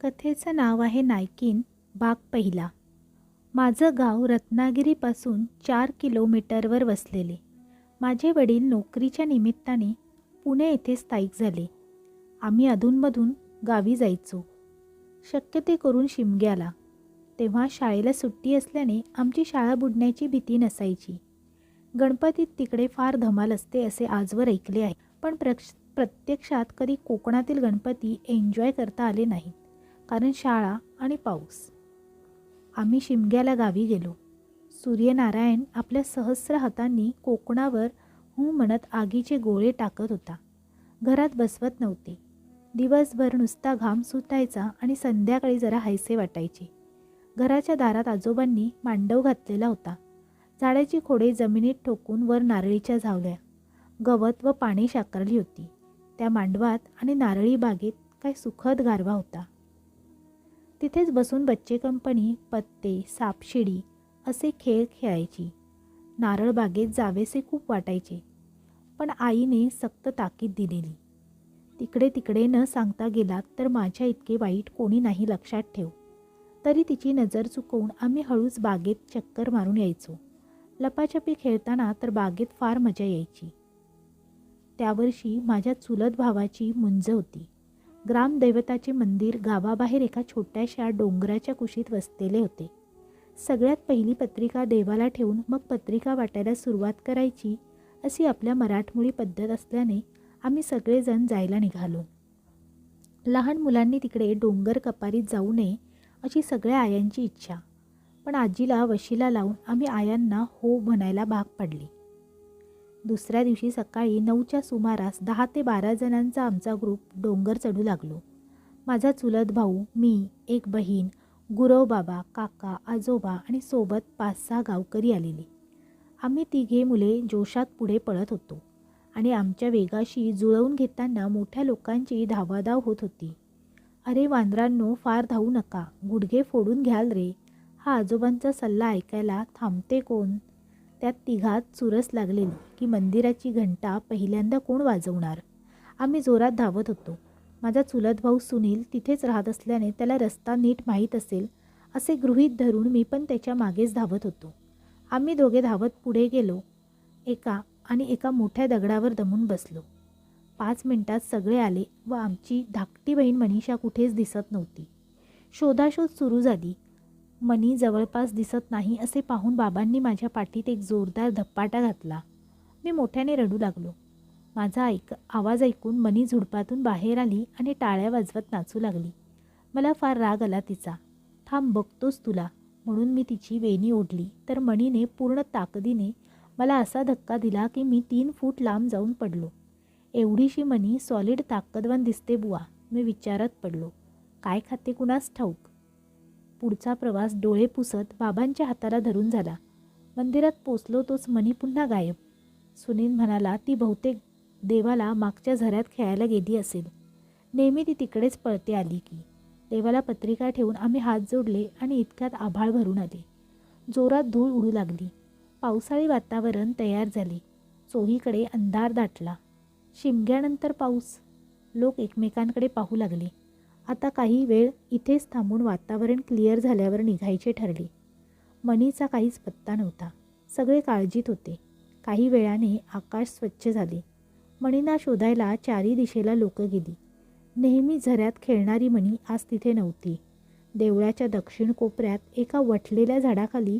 कथेचं नाव आहे नायकीन भाग पहिला. माझं गाव रत्नागिरीपासून चार किलोमीटरवर वसलेले. माझे वडील नोकरीच्या निमित्ताने पुणे येथे स्थायिक झाले. आम्ही अधूनमधून गावी जायचो. शक्य ते करून शिमग्याला. तेव्हा शाळेला सुट्टी असल्याने आमची शाळा बुडण्याची भीती नसायची. गणपतीत तिकडे फार धमाल असते असे आजवर ऐकले आहे. पण प्रक्ष प्रत्यक्षात कधी कोकणातील गणपती एन्जॉय करता आले नाहीत. कारण शाळा आणि पाऊस. आम्ही शिमग्याला गावी गेलो. सूर्यनारायण आपल्या सहस्र हातांनी कोकणावर हू म्हणत आगीचे गोळे टाकत होता. घरात बसवत नव्हते. दिवसभर नुसता घाम सुटायचा आणि संध्याकाळी जरा हायसे वाटायचे. घराच्या दारात आजोबांनी मांडव घातलेला होता. झाडाची खोडे जमिनीत ठोकून वर नारळीच्या झावल्या. गवत व पाणी शाकारली होती. त्या मांडवात आणि नारळी बागेत काय सुखद गारवा होता. तिथेच बसून बच्चे कंपनी पत्ते सापशिडी असे खेळ खेळायची. नारळ बागेत जावेसे खूप वाटायचे पण आईने सक्त ताकीद दिलेली. तिकडे तिकडे न सांगता गेलात तर माझ्या इतके वाईट कोणी नाही लक्षात ठेव. तरी तिची नजर चुकवून आम्ही हळूच बागेत चक्कर मारून यायचो. लपाछपी खेळताना तर बागेत फार मजा यायची. त्यावर्षी माझ्या चुलत भावाची मुंज होती. ग्रामदैवताचे मंदिर गावाबाहेर एका छोट्याशा डोंगराच्या कुशीत वसलेले होते. सगळ्यात पहिली पत्रिका देवाला ठेवून मग पत्रिका वाटायला सुरुवात करायची अशी आपल्या मराठमोळी पद्धत असल्याने आम्ही सगळेजण जायला निघालो. लहान मुलांनी तिकडे डोंगर कपारीत जाऊ नये अशी सगळ्या आयांची इच्छा. पण आजीला वशीला लावून आम्ही आयांना हो म्हणायला भाग पडली. दुसऱ्या दिवशी सकाळी नऊच्या सुमारास दहा ते बारा जणांचा आमचा ग्रुप डोंगर चढू लागलो. माझा चुलत भाऊ मी एक बहीण गुरव बाबा काका आजोबा आणि सोबत पाच सहा गावकरी आलेले. आम्ही तिघे मुले जोशात पुढे पळत होतो आणि आमच्या वेगाशी जुळवून घेताना मोठ्या लोकांची धावाधाव होत होती. अरे वांद्रांनो फार धावू नका गुडघे फोडून घ्याल रे. हा आजोबांचा सल्ला ऐकायला थांबते कोण? त्यात तिघात चुरस लागलेली की मंदिराची घंटा पहिल्यांदा कोण वाजवणार? आम्ही जोरात धावत होतो. माझा चुलत भाऊ सुनील तिथेच राहत असल्याने त्याला रस्ता नीट माहीत असेल असे गृहीत धरून मी पण त्याच्या मागेच धावत होतो. आम्ही दोघे धावत पुढे गेलो. एका आणि एका मोठ्या दगडावर दमून बसलो. पाच मिनिटात सगळे आले व आमची धाकटी बहीण मनीषा कुठेच दिसत नव्हती. शोधाशोध सुरू झाली मनी जवळपास दिसत नाही असे पाहून बाबांनी माझ्या पाठीत एक जोरदार धप्पाटा घातला. मी मोठ्याने रडू लागलो. माझा ऐक आवाज ऐकून मनी झुडपातून बाहेर आली आणि टाळ्या वाजवत नाचू लागली. मला फार राग आला तिचा. थांब बघतोस तुला. म्हणून मी तिची वेणी ओढली. तर मणीने पूर्ण ताकदीने मला असा धक्का दिला की मी तीन फूट लांब जाऊन पडलो. एवढीशी मनी सॉलिड ताकदवान दिसते बुवा मी विचारत पडलो. काय खाते कुणास ठाऊक? पुढचा प्रवास डोळे पुसत बाबांच्या हाताला धरून झाला. मंदिरात पोचलो तोच मणी पुन्हा गायब. सुनील म्हणाला ती बहुतेक देवाला मागच्या झऱ्यात खेळायला गेली असेल. नेहमी ती तिकडेच पळते आली की. देवाला पत्रिका ठेवून आम्ही हात जोडले आणि इतक्यात आभाळ भरून आले. जोरात धूळ उडू लागली. पावसाळी वातावरण तयार झाले. चोहीकडे अंधार दाटला. शिमग्यानंतर पाऊस. लोक एकमेकांकडे पाहू लागले. आता काही वेळ इथेच थांबून वातावरण क्लिअर झाल्यावर निघायचे ठरले. मनीचा काहीच पत्ता नव्हता. सगळे काळजीत होते. काही वेळाने आकाश स्वच्छ झाले. मणींना शोधायला चारी दिशेला लोक गेली. नेहमी झऱ्यात खेळणारी मणी आज तिथे नव्हती. देवळाच्या दक्षिण कोपऱ्यात एका वठलेल्या झाडाखाली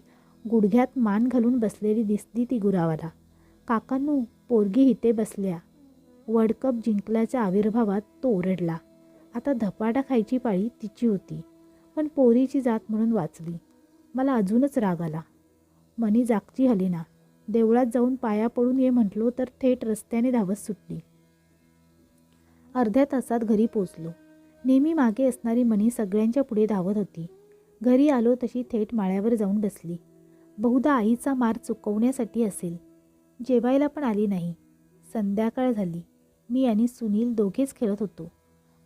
गुडघ्यात मान घालून बसलेली दिसली ती गुरावाला. काकांनू पोरगी हिते बसल्या. वर्ल्ड कप जिंकल्याच्या आविर्भावात तो ओरडला. आता धपाटा खायची पाळी तिची होती. पण पोरीची जात म्हणून वाचली. मला अजूनच राग आला. मनी जागची हलेना देवळात जाऊन पाया पडून ये म्हटलो तर थेट रस्त्याने धावत सुटली. अर्ध्या तासात घरी पोचलो. नेहमी मागे असणारी मनी सगळ्यांच्या पुढे धावत होती. घरी आलो तशी थेट माळ्यावर जाऊन बसली. बहुधा आईचा मार चुकवण्यासाठी असेल. जेवायला पण आली नाही. संध्याकाळ झाली. मी आणि सुनील दोघेच खेळत होतो.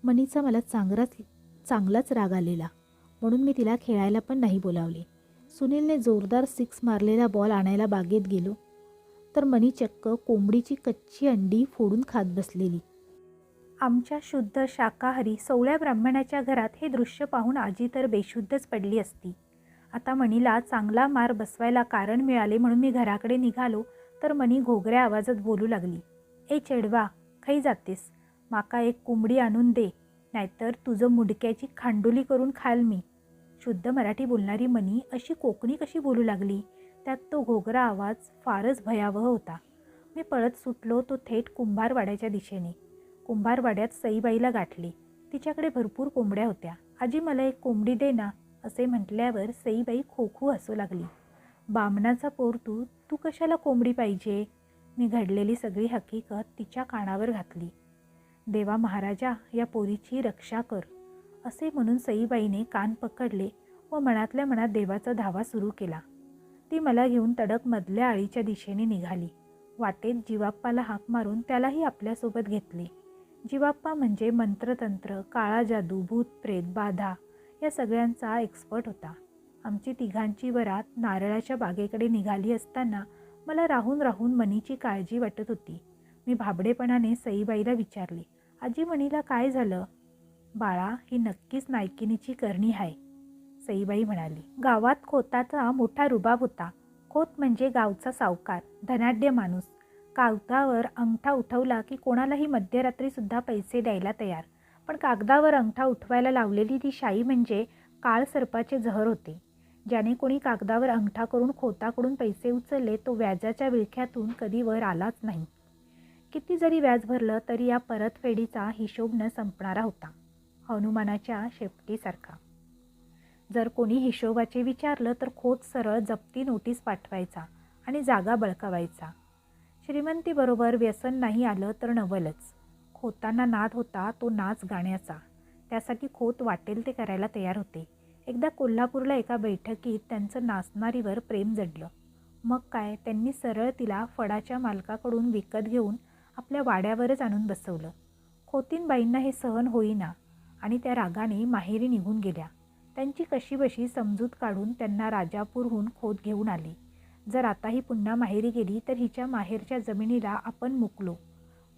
मनीचा मला चांगलाच चांगलाच राग आलेला. म्हणून मी तिला खेळायला पण नाही बोलावले. सुनीलने जोरदार सिक्स मारलेला बॉल आणायला बागेत गेलो. तर मनी चक्क कोंबडीची कच्ची अंडी फोडून खात बसलेली. आमच्या शुद्ध शाकाहारी सवळ्या ब्राह्मणाच्या घरात हे दृश्य पाहून आजी तर बेशुद्धच पडली असती. आता मणीला चांगला मार बसवायला कारण मिळाले म्हणून मी घराकडे निघालो तर मणी घोगऱ्या आवाजात बोलू लागली. ए चेडवा खाई जातेस? माका एक कोंबडी आणून दे नाहीतर तुझं मुडक्याची खांडोली करून खाल मी. शुद्ध मराठी बोलणारी मनी अशी कोकणी कशी बोलू लागली? त्यात तो घोगरा आवाज फारच भयावह होता. मी पळत सुटलो तो थेट कुंभारवाड्याच्या दिशेने. कुंभारवाड्यात सईबाईला गाठले. तिच्याकडे भरपूर कोंबड्या होत्या. आजी मला एक कोंबडी दे ना असे म्हटल्यावर सईबाई खोखू हसू लागली. बामणाचा पोर तू तू कशाला कोंबडी पाहिजे? मी घडलेली सगळी हकीकत तिच्या कानावर घातली. देवा महाराजा या पोरीची रक्षा कर असे म्हणून सईबाईने कान पकडले व मनातल्या मनात देवाचा धावा सुरू केला. ती मला घेऊन तडक मधल्या आळीच्या दिशेने निघाली. वाटेत जीवाप्पाला हाक मारून त्यालाही आपल्यासोबत घेतले. जीवाप्पा म्हणजे मंत्रतंत्र काळा जादू भूत प्रेत बाधा या सगळ्यांचा एक्सपर्ट होता. आमची तिघांची वरात नारळाच्या बागेकडे निघाली असताना मला राहून राहून मनीची काळजी वाटत होती. मी भाबडेपणाने सईबाईला विचारले आजी म्हणीला काय झालं? बाळा ही नक्कीच नायकिनीची करणी आहे सईबाई म्हणाली गावात खोताचा मोठा रुबाब होता. खोत म्हणजे गावचा सावकार धनाढ्य माणूस. कागदावर अंगठा उठवला की कोणालाही मध्यरात्रीसुद्धा पैसे द्यायला तयार. पण कागदावर अंगठा उठवायला लावलेली ती शाई म्हणजे काळ सर्पाचे जहर होते. ज्याने कोणी कागदावर अंगठा करून खोताकडून पैसे उचलले तो व्याजाच्या विळख्यातून कधी वर आलाच नाही. किती जरी व्याज भरलं तरी या परतफेडीचा हिशोब न संपणारा होता. हनुमानाच्या शेपटीसारखा. जर कोणी हिशोबाचे विचारलं तर खोत सरळ जप्ती नोटीस पाठवायचा आणि जागा बळकावायचा. श्रीमंतीबरोबर व्यसन नाही आलं तर नवलच. खोतांना नाद होता तो नाच गाण्याचा. त्यासाठी खोत वाटेल ते करायला तयार होते. एकदा कोल्हापूरला एका बैठकीत त्यांचं नाचणारीवर प्रेम जडलं. मग काय त्यांनी सरळ तिला फडाच्या मालकाकडून विकत घेऊन आपल्या वाड्यावरच आणून बसवलं. खोतीनबाईंना हे सहन होईना आणि त्या रागाने माहेरी निघून गेल्या. त्यांची कशीबशी समजूत काढून त्यांना राजापूरहून खोत घेऊन आली. जर आताही पुन्हा माहेरी गेली तर हिच्या माहेरच्या जमिनीला आपण मुकलो.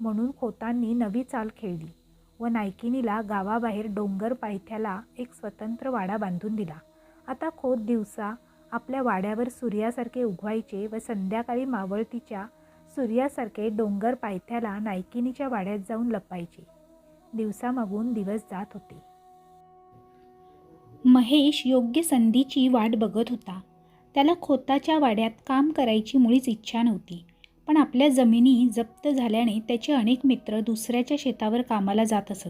म्हणून खोतांनी नवी चाल खेळली व नायकिनीला गावाबाहेर डोंगर पायथ्याला एक स्वतंत्र वाडा बांधून दिला. आता खोत दिवसा आपल्या वाड्यावर सूर्यासारखे उगवायचे व संध्याकाळी मावळतीच्या सूर्यासारखे डोंगर पायथ्याला नायकिनीच्या वाड्यात जाऊन लपायचे. दिवसामागून दिवस जात होते. महेश योग्य संधीची वाट बघत होता. त्याला खोताच्या वाड्यात काम करायची मुळीच इच्छा नव्हती. पण आपल्या जमिनी जप्त झाल्याने त्याचे अनेक मित्र दुसऱ्याच्या शेतावर कामाला जात असत.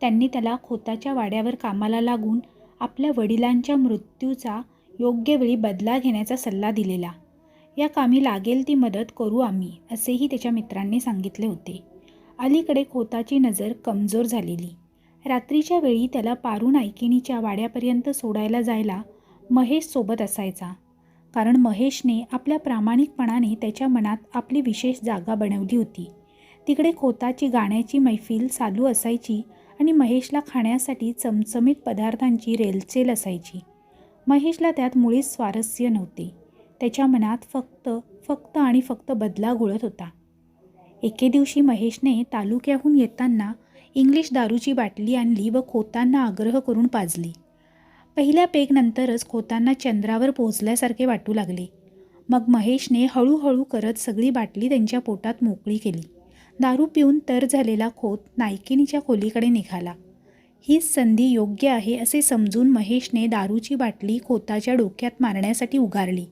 त्यांनी त्याला खोताच्या वाड्यावर कामाला लागून आपल्या वडिलांच्या मृत्यूचा योग्य वेळी बदला घेण्याचा सल्ला दिलेला. या कामी लागेल ती मदत करू आम्ही असेही त्याच्या मित्रांनी सांगितले होते. अलीकडे खोताची नजर कमजोर झालेली. रात्रीच्या वेळी त्याला पारू नायकिनीच्या वाड्यापर्यंत सोडायला जायला महेश सोबत असायचा. कारण महेशने आपल्या प्रामाणिकपणाने त्याच्या मनात आपली विशेष जागा बनवली होती. तिकडे खोताची गाण्याची मैफिल चालू असायची आणि महेशला खाण्यासाठी चमचमीत पदार्थांची रेलचेल असायची. महेशला त्यात मुळीच स्वारस्य नव्हते. त्याच्या मनात फक्त फक्त आणि फक्त बदला घोळत होता. एके दिवशी महेशने तालुक्याहून येताना इंग्लिश दारूची बाटली आणली व खोतांना आग्रह करून पाजली. पहिल्या पेगनंतरच खोतांना चंद्रावर पोहोचल्यासारखे वाटू लागले. मग महेशने हळूहळू करत सगळी बाटली त्यांच्या पोटात मोकळी केली. दारू पिऊन तर झालेला खोत नायकिनीच्या खोलीकडे निघाला. हीच संधी योग्य आहे असे समजून महेशने दारूची बाटली खोताच्या डोक्यात मारण्यासाठी उगारली.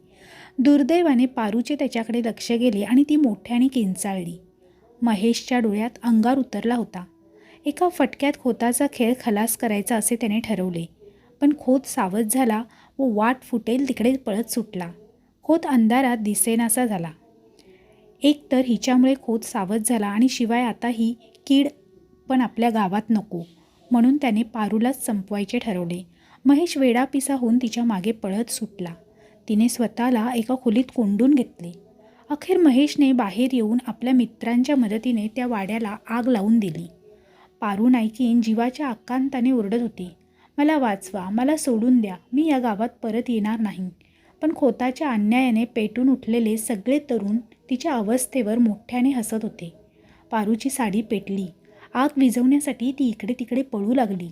दुर्दैवाने पारूचे त्याच्याकडे लक्ष गेले आणि ती मोठ्याने किंचाळली. महेशच्या डोळ्यात अंगार उतरला होता. एका फटक्यात खोताचा खेळ खलास करायचा असे त्याने ठरवले. पण खोत सावध झाला व वाट फुटेल तिकडे पळत सुटला. खोत अंधारात दिसेनासा झाला. एकतर हिच्यामुळे खोत सावध झाला आणि शिवाय आता ही कीड पण आपल्या गावात नको म्हणून त्याने पारूलाच संपवायचे ठरवले. महेश वेडापिसा होऊन तिच्यामागे पळत सुटला. तिने स्वतःला एका खोलीत कोंडून घेतले. अखेर महेशने बाहेर येऊन आपल्या मित्रांच्या मदतीने त्या वाड्याला आग लावून दिली. पारू नायकीन जीवाच्या आकांताने ओरडत होती मला वाचवा मला सोडून द्या मी या गावात परत येणार नाही पण खोताच्या अन्यायाने पेटून उठलेले सगळे तरुण तिच्या अवस्थेवर मोठ्याने हसत होते. पारूची साडी पेटली. आग विझवण्यासाठी ती इकडे तिकडे पळू लागली.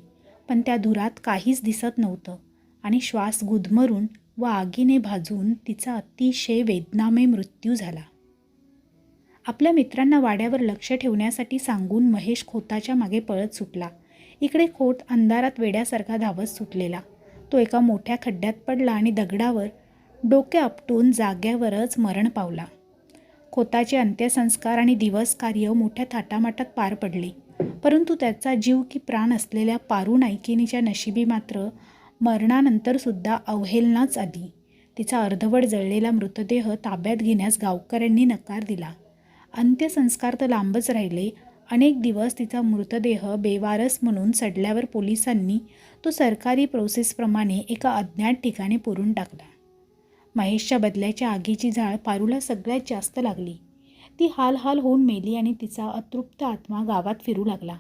पण त्या धुरात काहीच दिसत नव्हतं आणि श्वास गुदमरून व आगीने भाजून तिचा अतिशय वेदनामय मृत्यू झाला. आपल्या मित्रांना वाड्यावर लक्ष ठेवण्यासाठी सांगून महेश खोताच्या मागे पळत सुटला. इकडे खोत अंधारात वेड्यासारखा धावत सुटलेला. तो एका मोठ्या खड्ड्यात पडला आणि दगडावर डोके आपटून जाग्यावरच मरण पावला. खोताचे अंत्यसंस्कार आणि दिवस कार्य मोठ्या थाटामाटात पार पडले. परंतु त्याचा जीव की प्राण असलेल्या पारू नायकिनीच्या नशिबी मात्र मरणानंतरसुद्धा अवहेलनाच आली तिचा अर्धवट जळलेला मृतदेह ताब्यात घेण्यास गावकऱ्यांनी नकार दिला. अंत्यसंस्कार तर लांबच राहिले. अनेक दिवस तिचा मृतदेह बेवारस म्हणून सडल्यावर पोलिसांनी तो सरकारी प्रोसेसप्रमाणे एका अज्ञात ठिकाणी पुरून टाकला. महेशच्या बदल्याच्या आगीची झाळ पारूला सगळ्यात जास्त लागली. ती हाल हाल होऊन मेली आणि तिचा अतृप्त आत्मा गावात फिरू लागला.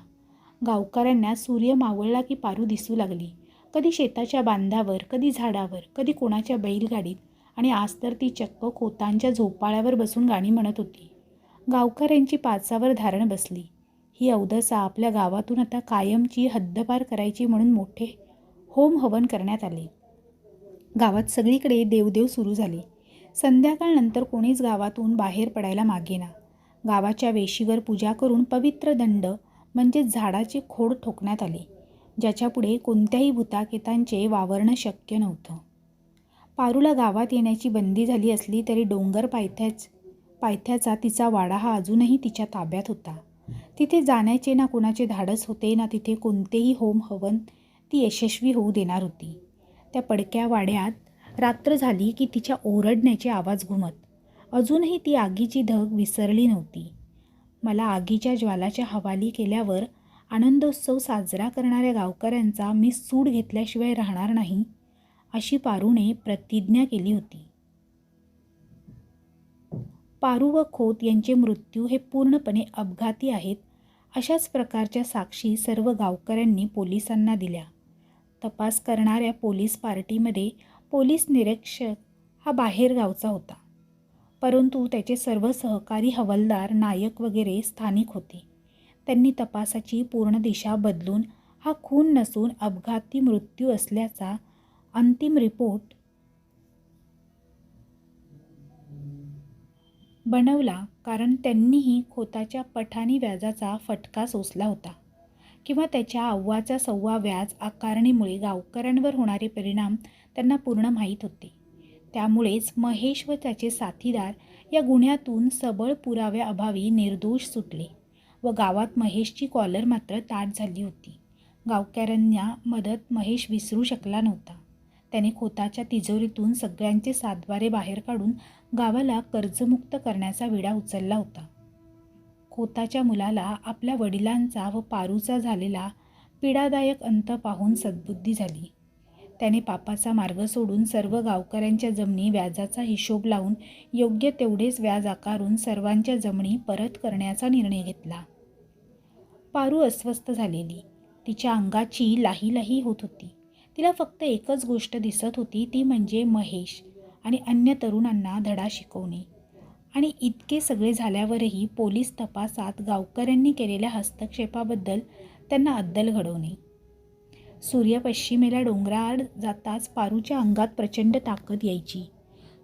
गावकऱ्यांना सूर्य मावळला की पारू दिसू लागली. कधी शेताच्या बांधावर कधी झाडावर कधी कोणाच्या बैलगाडीत आणि आज तर ती चक्क खोतांच्या झोपाळ्यावर बसून गाणी म्हणत होती. गावकऱ्यांची पाचावर धारण बसली. ही अवदसा आपल्या गावातून आता कायमची हद्दपार करायची म्हणून मोठे होम हवन करण्यात आले. गावात सगळीकडे देवदेव सुरू झाले. संध्याकाळनंतर कोणीच गावातून बाहेर पडायला मागेना. गावाच्या वेशीवर पूजा करून पवित्र दंड म्हणजे झाडाचे खोड ठोकण्यात आले. ज्याच्यापुढे कोणत्याही भूताकेतांचे वावरणं शक्य नव्हतं. पारूला गावात येण्याची बंदी झाली असली तरी डोंगर पायथ्याच पायथ्याचा तिचा वाडा हा अजूनही तिच्या ताब्यात होता. तिथे जाण्याचे ना कोणाचे धाडस होते ना तिथे कोणतेही होम हवन ती यशस्वी होऊ देणार होती. त्या पडक्या वाड्यात रात्र झाली की तिच्या ओरडण्याचे आवाज घुमत. अजूनही ती आगीची धग विसरली नव्हती. मला आगीच्या ज्वालाच्या हवाली केल्यावर आनंदोत्सव साजरा करणाऱ्या गावकऱ्यांचा मी सूड घेतल्याशिवाय राहणार नाही अशी पारूने प्रतिज्ञा केली होती. पारू व खोत यांचे मृत्यू हे पूर्णपणे अपघाती आहेत अशाच प्रकारच्या साक्षी सर्व गावकऱ्यांनी पोलिसांना दिल्या. तपास करणाऱ्या पोलीस पार्टीमध्ये पोलीस निरीक्षक हा बाहेरगावचा होता. परंतु त्याचे सर्व सहकारी हवालदार नायक वगैरे स्थानिक होते. त्यांनी तपासाची पूर्ण दिशा बदलून हा खून नसून अपघाती मृत्यू असल्याचा अंतिम रिपोर्ट बनवला कारण त्यांनीही खोताच्या पठाणी व्याजाचा फटका सोसला होता किंवा त्याच्या अव्वाचा सव्वा व्याज आकारणीमुळे गावकऱ्यांवर होणारे परिणाम त्यांना पूर्ण माहीत होते. त्यामुळेच महेश व त्याचे साथीदार या गुन्ह्यातून सबळ पुराव्याअभावी निर्दोष सुटले. व गावात महेशची कॉलर मात्र ताट झाली होती. गावकऱ्यांना मदत महेश विसरू शकला नव्हता. त्याने खोताच्या तिजोरीतून सगळ्यांचे सातबारे बाहेर काढून गावाला कर्जमुक्त करण्याचा विडा उचलला होता. खोताच्या मुलाला आपल्या वडिलांचा व पारूचा झालेला पीडादायक अंत पाहून सद्बुद्धी झाली. त्याने पापाचा मार्ग सोडून सर्व गावकऱ्यांच्या जमिनी व्याजाचा हिशोब लावून योग्य तेवढेच व्याज आकारून सर्वांच्या जमिनी परत करण्याचा निर्णय घेतला. पारू अस्वस्थ झालेली. तिच्या अंगाची लाही लाही होत होती. तिला फक्त एकच गोष्ट दिसत होती ती म्हणजे महेश आणि अन्य तरुणांना धडा शिकवणे. आणि इतके सगळे झाल्यावरही पोलीस तपासात गावकऱ्यांनी केलेल्या हस्तक्षेपाबद्दल त्यांना अद्दल घडवणे. सूर्य पश्चिमेला डोंगराआड जाताच पारूच्या अंगात प्रचंड ताकद यायची.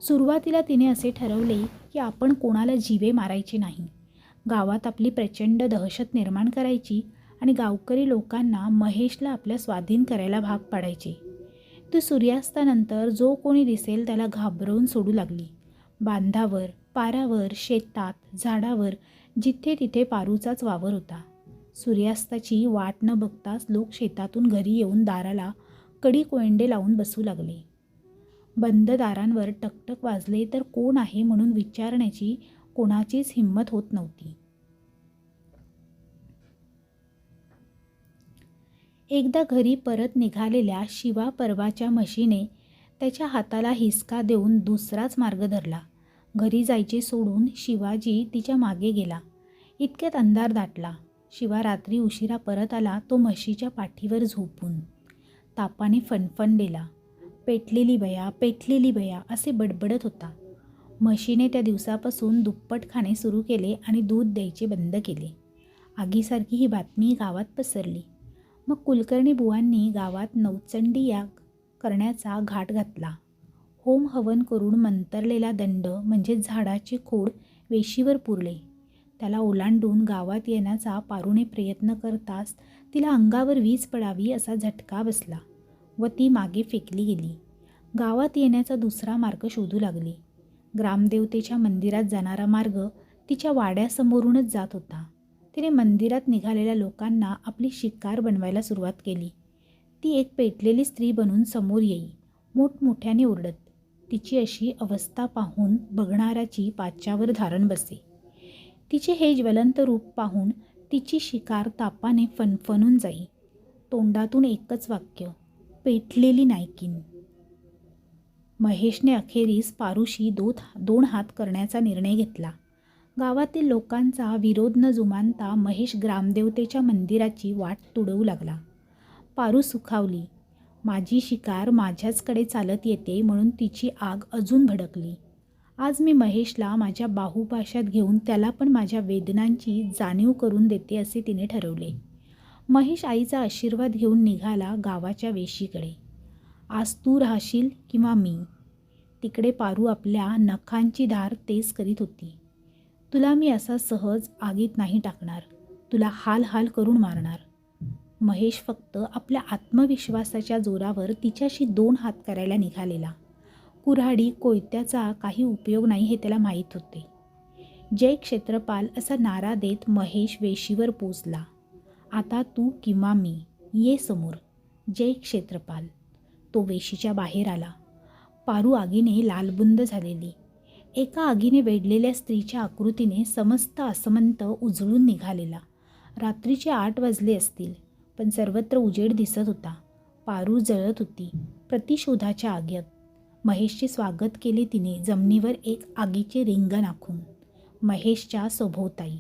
सुरुवातीला तिने असे ठरवले की आपण कोणाला जीवे मारायचे नाही. गावात आपली प्रचंड दहशत निर्माण करायची आणि गावकरी लोकांना महेशला आपल्या स्वाधीन करायला भाग पाडायचे. ती सूर्यास्तानंतर जो कोणी दिसेल त्याला घाबरवून सोडू लागली. बांधावर पारावर शेतात झाडावर जिथे तिथे पारूचाच वावर होता. सूर्यास्ताची वाट न बघताच लोक शेतातून घरी येऊन दाराला कडी कोयंडे लावून बसू लागले. बंद दारांवर टकटक वाजले तर कोण आहे म्हणून विचारण्याची कोणाचीच हिंमत होत नव्हती. एकदा घरी परत निघालेल्या शिवा परवाच्या म्हशीने त्याच्या हाताला हिसका देऊन दुसराच मार्ग धरला. घरी जायचे सोडून शिवाजी तिच्यामागे गेला. इतक्यात अंधार दाटला. शिवा रात्री उशिरा परत आला तो म्हशीच्या पाठीवर झोपून. तापाने फणफणलेला. पेटलेली बया पेटलेली बया असे बडबडत होता. म्हशीने त्या दिवसापासून दुप्पट खाणे सुरू केले आणि दूध द्यायचे बंद केले. आगीसारखी ही बातमी गावात पसरली. मग कुलकर्णी बुवांनी गावात नवचंडी या करण्याचा घाट घातला. होम हवन करून मंतरलेला दंड म्हणजे झाडाचे खोड वेशीवर पुरले. त्याला ओलांडून गावात येण्याचा पारुणे प्रयत्न करताच तिला अंगावर वीज पडावी असा झटका बसला व ती मागे फेकली गेली. गावात येण्याचा दुसरा मार्ग शोधू लागली. ग्रामदेवतेच्या मंदिरात जाणारा मार्ग तिच्या वाड्यासमोरूनच जात होता. तिने मंदिरात निघालेल्या लोकांना आपली शिकार बनवायला सुरुवात केली. ती एक पेटलेली स्त्री बनून समोर येई मोठमोठ्याने ओरडत. तिची अशी अवस्था पाहून बघणाऱ्याची पाच्यावर धारण बसे. तिचे हे ज्वलंत रूप पाहून तिची शिकार तापाने फनफनून जाई. तोंडातून एकच वाक्य पेटलेली नायकीन. महेशने अखेरीस पारुशी दोत दोन हात करण्याचा निर्णय घेतला. गावातील लोकांचा विरोध न जुमानता महेश ग्रामदेवतेच्या मंदिराची वाट तुडवू लागला. पारू सुखावली माझी शिकार माझ्याचकडे चालत येते म्हणून तिची आग अजून भडकली. आज मी महेशला माझ्या बाहुपाशात घेऊन त्याला पण माझ्या वेदनांची जाणीव करून देते असे तिने ठरवले. महेश आईचा आशीर्वाद घेऊन निघाला गावाच्या वेशीकडे. आज तू राहशील किंवा मी तिकडे पारू आपल्या नखांची धार तेज करीत होती. तुला मी असा सहज आगीत नाही टाकणार. तुला हाल हाल करून मारणार महेश फक्त आपल्या आत्मविश्वासाच्या जोरावर तिच्याशी दोन हात करायला निघालेला. कुऱ्हाडी कोयत्याचा काही उपयोग नाही हे त्याला माहीत होते. जय क्षेत्रपाल असा नारा देत महेश वेशीवर पोचला. आता तू किंवा मी ये समोर. जय क्षेत्रपाल. तो वेशीच्या बाहेर आला. पारू आगीने लालबुंद झालेली. एका आगीने वेढलेल्या स्त्रीच्या आकृतीने समस्त असमंत उजळून निघालेला. रात्रीचे आठ वाजले असतील पण सर्वत्र उजेड दिसत होता. पारू जळत होती. प्रतिशोधाच्या आग्यात महेशचे स्वागत केले तिने जमिनीवर एक आगीचे रिंगण आखून महेशच्या सभोवताई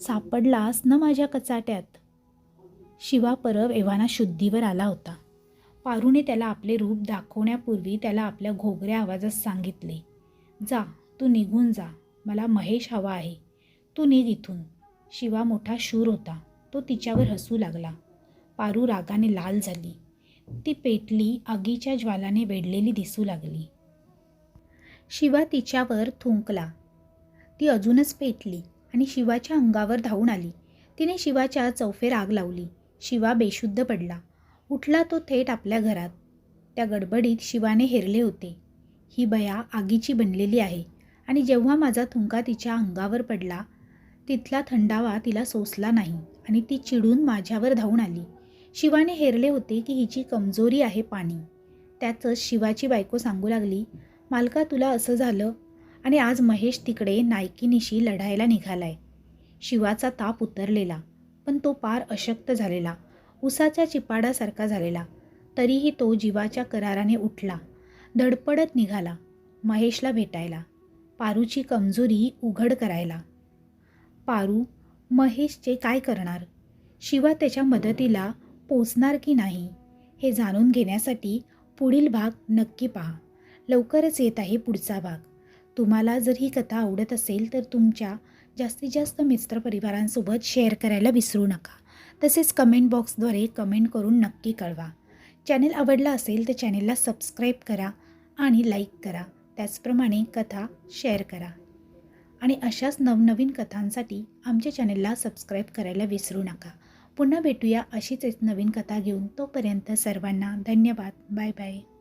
सापडलास न माझ्या कचाट्यात? शिवा परब एव्हाना शुद्धीवर आला होता. पारूने त्याला आपले रूप दाखवण्यापूर्वी त्याला आपल्या घोगऱ्या आवाजात सांगितले जा तू निघून जा. मला महेश हवा आहे. तू निघ इथून. शिवा मोठा शूर होता. तो तिच्यावर हसू लागला. पारू रागाने लाल झाली. ती पेटली आगीच्या ज्वालाने वेढलेली दिसू लागली. शिवा तिच्यावर थुंकला. ती अजूनच पेटली आणि शिवाच्या अंगावर धावून आली. तिने शिवाच्या चौफेर आग लावली. शिवा बेशुद्ध पडला. उठला तो थेट आपल्या घरात. त्या गडबडीत शिवाने हेरले होते. ही बया आगीची बनलेली आहे आणि जेव्हा माझा थुंका तिच्या अंगावर पडला तिथला थंडावा तिला सोसला नाही आणि ती चिडून माझ्यावर धावून आली. शिवाने हेरले होते की हिची कमजोरी आहे पाणी. त्यातच शिवाची बायको सांगू लागली मालका तुला असं झालं आणि आज महेश तिकडे नायकिनीशी लढायला निघालाय. शिवाचा ताप उतरलेला पण तो पार अशक्त झालेला उसाच्या चिपाडासारखा झालेला. तरीही तो जीवाच्या कराराने उठला धडपडत निघाला महेशला भेटायला पारूची कमजोरी उघड करायला. पारू महेशचे काय करणार? शिवा त्याच्या मदतीला पोचणार की नाही हे जाणून घेण्यासाठी पुढील भाग नक्की पहा. लवकरच येत आहे पुढचा भाग. तुम्हाला जर ही कथा आवडत असेल तर तुमच्या जास्तीत जास्त मित्रपरिवारांसोबत शेअर करायला विसरू नका. तसेच कमेंट बॉक्सद्वारे कमेंट करून नक्की कळवा. चॅनेल आवडला असेल तर चॅनेलला सबस्क्राईब करा आणि लाईक करा. त्याचप्रमाणे कथा शेअर करा. आणि अशाच नवनवीन कथांसाठी आमच्या चॅनेलला सबस्क्राईब करायला विसरू नका. पुन्हा भेटूया अशीच एक नवीन कथा घेऊन तोपर्यंत सर्वांना धन्यवाद. Bye bye.